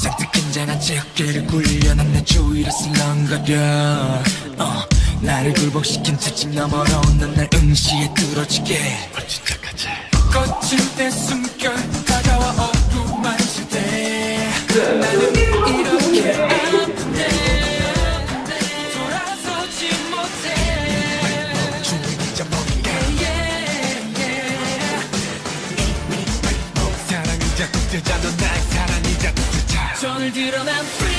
잔뜩 긴장한 채 어깨를 굴려난 내 주위를 슬렁거려. 어, 나를 굴복시킨 채찍 너머로 넌날 응시에 뚫어지게. 거칠 때 숨결 되자 손을 들어 난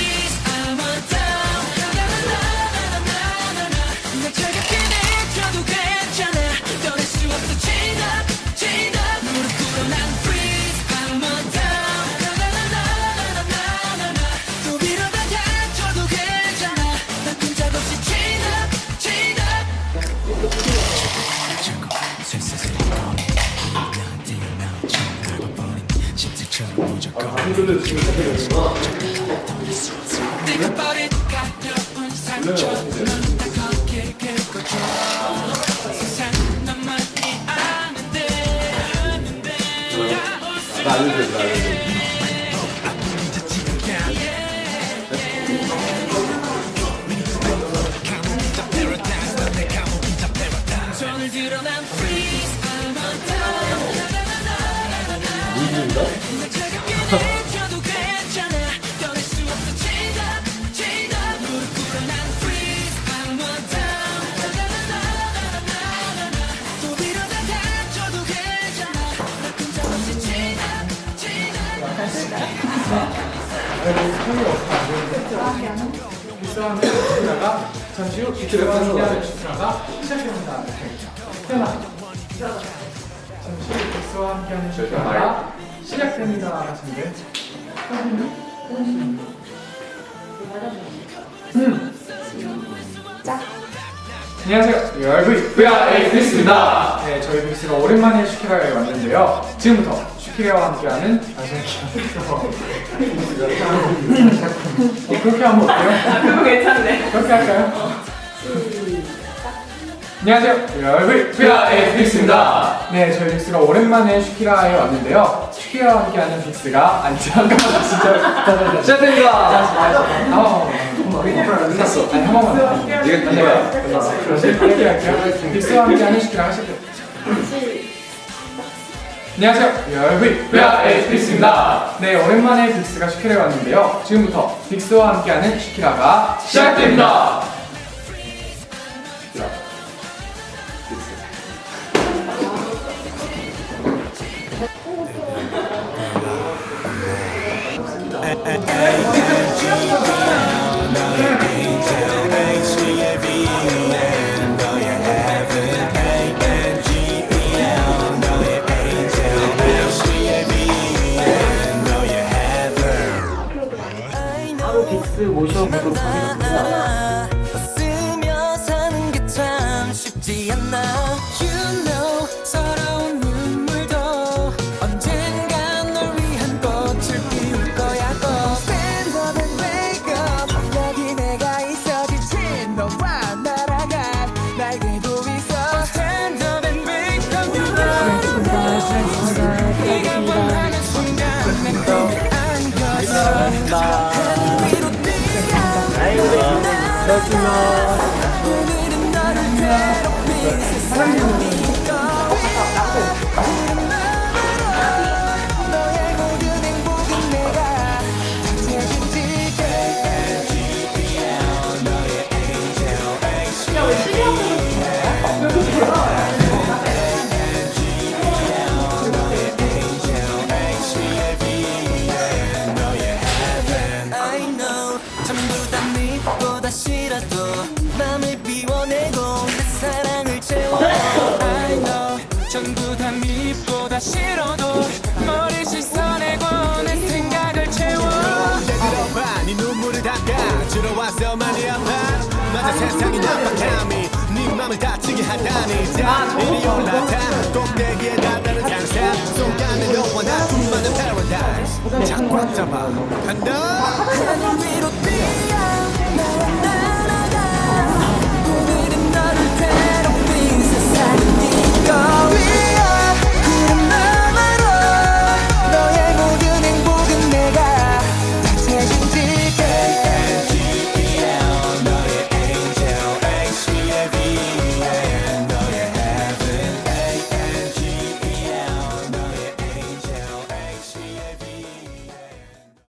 아는데 아는데 나난 up 가 잠시 후 함께하는 슈트라가 시작됩니다. 태어나. 잠시 후 기초와 함께하는 슈트라가 시작됩니다. 하시는데. 음. 안녕하세요. 열브 VRA 빅스입니다. 네, 저희 빅스가 오랜만에 슈키라에 왔는데요. 지금부터 슈키라와 함께하는 다시 어, 그렇게 하면 어때요? 그거 괜찮네. 그렇게 할까요? 안녕하세요. 열브 VRA 빅스입니다. 네, 저희 빅스가 오랜만에 슈키라에 왔는데요. 슈키라와 함께하는 빅스가 아니 잠깐만 진짜 시작됩니다. 아, 끝났어. 아니 한 번만. 이거 내가 끝났어. 이렇게 할게요. 빅스와 함께하는 슈키라가 시작됩니다. 안녕하세요. 열브 VRA 빅스입니다. 네, 오랜만에 빅스가 슈키라에 왔는데요. 지금부터 빅스와 함께하는 슈키라가 시작됩니다. 바로 빅스 모셔보도록 하겠습니다. 오늘은 너를 괴롭 전부 다 믿보다 싫어도 머리 씻어내고 내 생각을 채워. 들어봐 네 눈물을 닦아 주러 와서 많이 아파 맞아 세상이 난박함이 네 맘을 다치게 하다니. 자 이리 올라타. 꼭대기에 달하는 장사. 손가락을 너와 나 둘만의 paradise 자꽉 잡아. 간다. 하늘 위로 뛰어